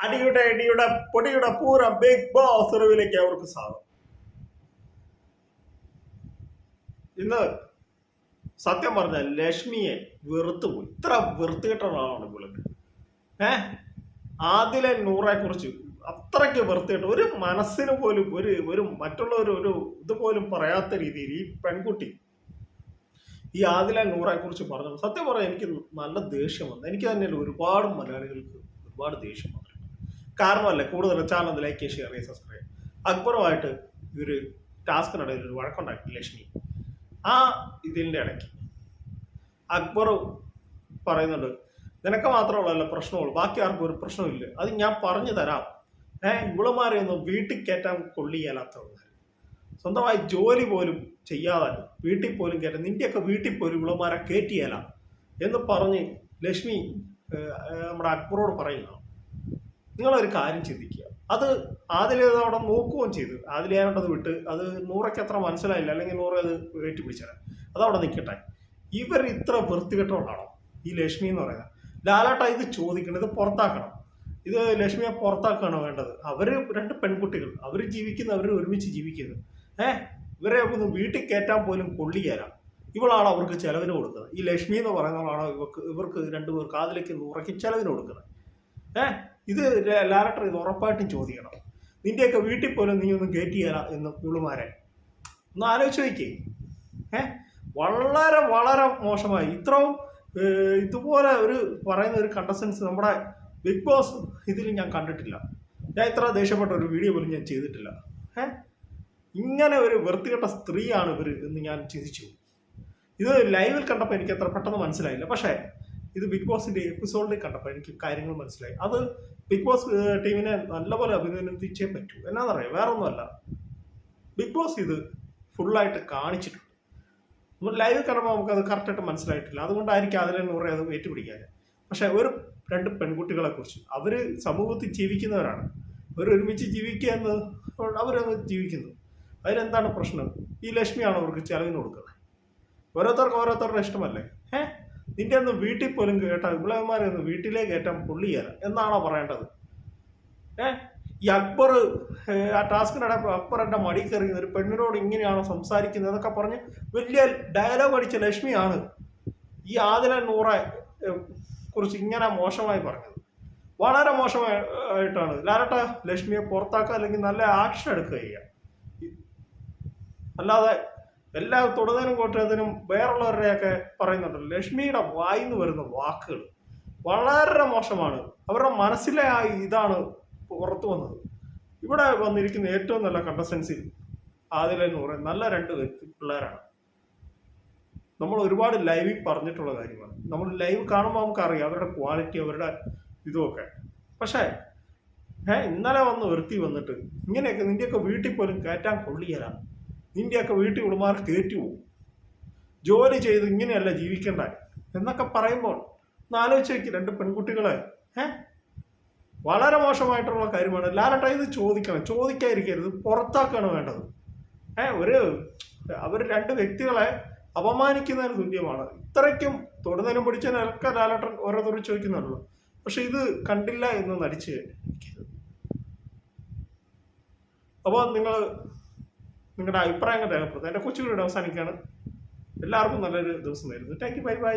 അടിയുടെ ഇടിയുടെ പൊടിയുടെ പൂര ബിഗ് ബോസ് റിവിലേക്ക് അവർക്ക് സ്വാഗതം. ഇന്ന് സത്യം പറഞ്ഞ ലക്ഷ്മിയെ വെറുത്തു പോയി. ഇത്ര വെറുത്തുകെട്ടതാണ് ഇവൾക്ക് ഏ? ആദിലെ നൂറെ കുറിച്ച് അത്രയ്ക്ക് വെറുത്തിട്ട് ഒരു മനസ്സിന് പോലും ഒരു ഒരു മറ്റുള്ളവർ ഒരു ഇതുപോലും പറയാത്ത രീതിയിൽ ഈ പെൺകുട്ടി ഈ ആദില നൂറെ കുറിച്ച് പറഞ്ഞു സത്യം പറഞ്ഞാൽ എനിക്ക് നല്ല ദേഷ്യം വന്നു. എനിക്ക് തന്നെ ഒരുപാട് മലയാളികൾക്ക് ഒരുപാട് ദേഷ്യം വന്നു. കാരണമല്ല? കൂടുതൽ ചാനൽ ലൈക്ക് ഷെയർ ചെയ്യുക. സബ്സ്ക്രൈബ് അക്ബറുമായിട്ട് ഒരു ടാസ്കിനിടയിൽ ഒരു വഴക്കുണ്ടാക്കി ലക്ഷ്മി. ആ ഇതിന്റെ ഇടയ്ക്ക് അക്ബർ പറയുന്നുണ്ട് നിനക്ക് മാത്രമുള്ള പ്രശ്നമുള്ളൂ ബാക്കി ആർക്കും ഒരു പ്രശ്നമില്ല അത് ഞാൻ പറഞ്ഞു തരാം. ഏഹ് ഇവളുമാരെയൊന്നും വീട്ടിൽ കയറ്റാൻ കൊള്ളിയാലാത്തവന്മാർ സ്വന്തമായി ജോലി പോലും ചെയ്യാതെ വീട്ടിൽ പോലും കയറ്റാൻ നിന്റെയൊക്കെ വീട്ടിൽ പോലും ഇവളുമാരെ കയറ്റിയാലാം. എന്ന് പറഞ്ഞ് ലക്ഷ്മി നമ്മുടെ അക്ബറോട് നിങ്ങളൊരു കാര്യം ചിന്തിക്കുക. അത് ആദിലെ നോക്കുകയും ചെയ്തു. ആദിലേനോട്ടത് വിട്ട് അത് നൂറയ്ക്ക് അത്ര മനസ്സിലായില്ല. അല്ലെങ്കിൽ നൂറ് അത് കയറ്റി പിടിച്ചാൽ അതവിടെ നിൽക്കട്ടെ. ഇവർ ഇത്ര വൃത്തികെട്ടോണ്ടാണോ ഈ ലക്ഷ്മി എന്ന് പറയുന്നത്. ലാലാട്ട ഇത് ചോദിക്കണം. ഇത് പുറത്താക്കണം. ഇത് ലക്ഷ്മിയെ പുറത്താക്കുകയാണ് വേണ്ടത്? അവർ രണ്ട് പെൺകുട്ടികൾ. അവർ ജീവിക്കുന്ന അവർ ഒരുമിച്ച് ജീവിക്കുന്നത് ഏഹ് ഇവരെ ഒന്ന് വീട്ടിൽ കയറ്റാൻ പോലും കൊള്ളിയാല ഇവളാണ് അവർക്ക് ചിലവിന് കൊടുക്കുന്നത്. ഈ ലക്ഷ്മി എന്ന് പറയുന്നവളാണ് ഇവർക്ക് ഇവർക്ക് രണ്ടുപേർക്ക് അതിലേക്ക് നൂറയ്ക്ക് ചിലവിന് കൊടുക്കുന്നത്. ഏഹ് ഇത് ലാലട്ടർ ഇത് ഉറപ്പായിട്ടും ചോദിക്കണം. നിന്റെയൊക്കെ വീട്ടിൽ പോലും നീ ഒന്നും കയറ്റിയല്ല എന്ന് പുള്ളുമാരെ. ഒന്ന് ആലോചിച്ച് നോക്കിയേ. ഏ? വളരെ വളരെ മോശമായി. ഇത്രയും ഇതുപോലെ ഒരു പറയുന്ന ഒരു കണ്ടസ്റ്റൻസ് നമ്മുടെ ബിഗ് ബോസ് ഇതിൽ ഞാൻ കണ്ടിട്ടില്ല. ഞാൻ ഇത്ര ദേഷ്യപ്പെട്ട ഒരു വീഡിയോ പോലും ഞാൻ ചെയ്തിട്ടില്ല. ഏ? ഇങ്ങനെ ഒരു വൃത്തികെട്ട സ്ത്രീയാണ് ഇവർ എന്ന് ഞാൻ ചിന്തിച്ചു. ഇത് ലൈവിൽ കണ്ടപ്പോൾ എനിക്ക് അത്ര പെട്ടെന്ന് മനസ്സിലായില്ല. പക്ഷേ ഇത് ബിഗ് ബോസിന്റെ എപ്പിസോഡിൽ കണ്ടപ്പോൾ എനിക്ക് കാര്യങ്ങൾ മനസ്സിലായി. അത് ബിഗ് ബോസ് ടീമിനെ നല്ലപോലെ അഭിനന്ദിച്ചേ പറ്റൂ. എന്നാണെന്നറിയാം വേറെ ഒന്നുമല്ല ബിഗ് ബോസ് ഇത് ഫുള്ളായിട്ട് കാണിച്ചിട്ടുണ്ട്. നമ്മൾ ലൈവ് കണ്ടപ്പോൾ നമുക്കത് കറക്റ്റായിട്ട് മനസ്സിലായിട്ടില്ല. അതുകൊണ്ടായിരിക്കും അതിൽ അതിനെ കുറേ അത് ഏറ്റുപിടിക്കാൻ പക്ഷെ ഒരു രണ്ട് പെൺകുട്ടികളെ കുറിച്ച് അവർ സമൂഹത്തിൽ ജീവിക്കുന്നവരാണ്. അവർ ഒരുമിച്ച് ജീവിക്കുക എന്ന് അവരങ്ങ് ജീവിക്കുന്നു. അതിനെന്താണ് പ്രശ്നം? ഈ ലക്ഷ്മിയാണ് അവർക്ക് ചെലവിന് കൊടുക്കുന്നത്? ഓരോരുത്തർക്ക് ഓരോരുത്തരുടെ ഇഷ്ടമല്ലേ? ഏ? നിന്റെ ഒന്നും വീട്ടിൽ പോലും കേട്ടാൽ വിപ്ലവന്മാരെ ഒന്ന് വീട്ടിലേ കയറ്റാൻ പുള്ളിയല്ല എന്നാണോ പറയേണ്ടത്? ഏ? ഈ അക്ബർ ആ ടാസ്കിനിടെ അക്ബർ എന്റെ മടി കയറി ഒരു പെണ്ണിനോട് ഇങ്ങനെയാണോ സംസാരിക്കുന്നത് എന്നൊക്കെ പറഞ്ഞ് വലിയ ഡയലോഗ് അടിച്ച ലക്ഷ്മിയാണ് ഈ ആദില നൂറെ കുറിച്ച് ഇങ്ങനെ മോശമായി പറഞ്ഞത്. വളരെ മോശമായിട്ടാണ് ലാലട്ട ലക്ഷ്മിയെ പുറത്താക്കുക അല്ലെങ്കിൽ നല്ല ആക്ഷൻ എടുക്കുക ചെയ്യുക. അല്ലാതെ എല്ലാ തൊടുന്നതിനും കൊട്ടുന്നതിനും വേറുള്ളവരുടെയൊക്കെ പറയുന്നുണ്ടല്ലോ. ലക്ഷ്മിയുടെ വായിന്ന് വരുന്ന വാക്കുകൾ വളരെ മോശമാണ്. അവരുടെ മനസ്സിലെ ആ ഇതാണ് പുറത്തു വന്നത്. ഇവിടെ വന്നിരിക്കുന്ന ഏറ്റവും നല്ല കണ്ടസ്റ്റൻസിൽ ആദില എന്ന് പറയുന്നത് നല്ല രണ്ട് വ്യക്തി പിള്ളേരാണ്. നമ്മൾ ഒരുപാട് ലൈവിൽ പറഞ്ഞിട്ടുള്ള കാര്യമാണ്. നമ്മൾ ലൈവ് കാണുമ്പോൾ നമുക്കറിയാം അവരുടെ ക്വാളിറ്റി അവരുടെ ഇതുമൊക്കെ. പക്ഷേ ഏഹ് ഇന്നലെ വന്ന് വൃത്തി വന്നിട്ട് ഇങ്ങനെയൊക്കെ നിന്റെയൊക്കെ വീട്ടിൽ പോലും കയറ്റാൻ കൊള്ളിയല നിന്റെയൊക്കെ വീട്ടിൽ ഉളുമാർ കയറ്റി പോകും ജോലി ചെയ്ത് ഇങ്ങനെയല്ല ജീവിക്കേണ്ട? എന്നൊക്കെ പറയുമ്പോൾ ഒന്ന് ആലോചിച്ച് നോക്കി രണ്ട് പെൺകുട്ടികളെ. ഏ? വളരെ മോശമായിട്ടുള്ള കാര്യമാണ്. ലാലട്ട ഇത് ചോദിക്കണം. ചോദിക്കാതിരിക്കരുത്. പുറത്താക്കാണ് വേണ്ടത്. ഏ ഒരു അവർ രണ്ട് വ്യക്തികളെ അപമാനിക്കുന്നതിന് തുല്യമാണ്. ഇത്രയ്ക്കും തൊടുന്നതിനും പിടിച്ചതിനൊക്കെ ലാലട്ടൻ തുറച്ച് ചോദിക്കുന്നുള്ളൂ പക്ഷെ ഇത് കണ്ടില്ല എന്ന് നടിച്ച് അപ്പോൾ നിങ്ങൾ നിങ്ങളുടെ അഭിപ്രായങ്ങൾ രേഖപ്പെടുത്തുക. എന്റെ കൊച്ചുകൂടെ അവസാനിക്കുകയാണ്. എല്ലാവർക്കും നല്ലൊരു ദിവസം നേരുന്നു. Thank you bye bye